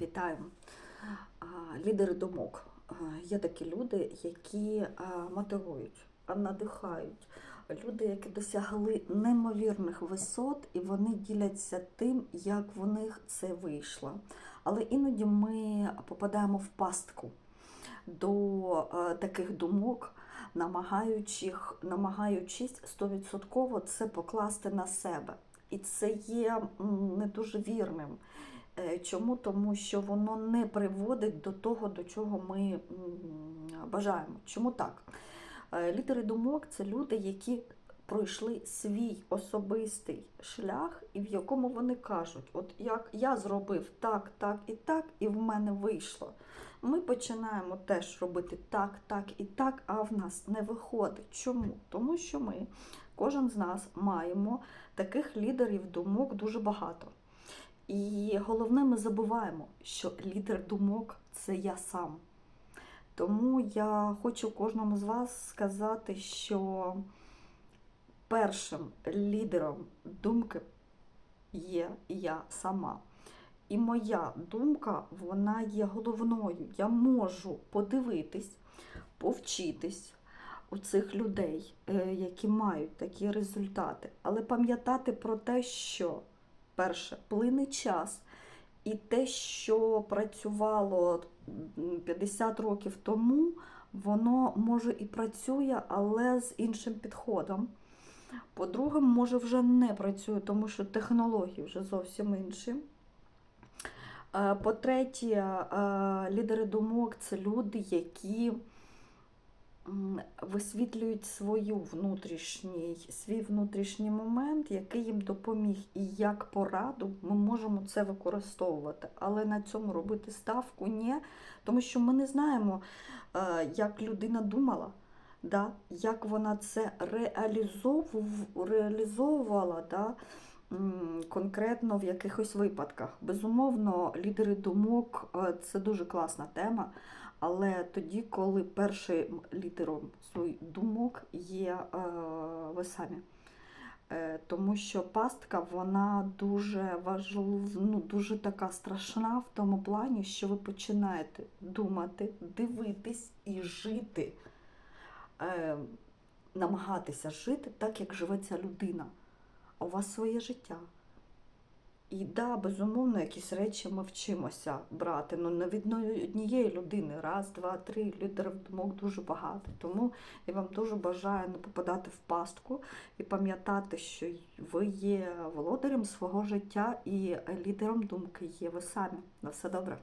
Вітаю. Лідери думок. Є такі люди, які мотивують, надихають. Люди, які досягли неймовірних висот, і вони діляться тим, як в них це вийшло. Але іноді ми попадаємо в пастку до таких думок, намагаючись 100% це покласти на себе. І це є не дуже вірним. Е, Чому? Тому що воно не приводить до того, до чого ми бажаємо. Чому так? Е, Лідери думок це люди, які пройшли свій особистий шлях, і в якому вони кажуть, от як я зробив так, так і так, і в мене вийшло. Ми починаємо теж робити так, так і так, а в нас не виходить. Чому? Тому що ми, кожен з нас, маємо таких лідерів думок дуже багато. І головне, ми забуваємо, що лідер думок це я сам. Тому я хочу кожному з вас сказати, що першим лідером думки є я сама. І моя думка, вона є головною. Я можу подивитись, повчитись у цих людей, е, які мають такі результати, але пам'ятати про те, що перше, плине час, і те, що працювало 50 років тому, воно може і працює, але з іншим підходом. По-друге, може вже не працює, тому що технології вже зовсім інші. Е, По-третє, е, лідери думок це люди, які висвітлюють свою внутрішній, свій внутрішній момент, який їм допоміг, і як пораду ми можемо це використовувати. Але на цьому робити ставку ні, тому що ми не знаємо, е, як людина думала. Да, як вона це реалізовувала, да, конкретно в якихось випадках. Безумовно, лідери думок е, це дуже класна тема, але тоді, коли першим лідером своїх думок є е, ви самі. Е, Тому що пастка вона дуже важлива, ну, дуже така страшна в тому плані, що ви починаєте думати, дивитись і жити, е, намагатися жити так, як живе ця людина. А у вас своє життя. І да, безумовно, якісь речі ми вчимося брати. Ну не від однієї людини. Раз, два, три лідерів думок дуже багато. Тому я вам дуже бажаю не попадати в пастку і пам'ятати, що ви є володарем свого життя і лідером думки є ви самі. На все добре.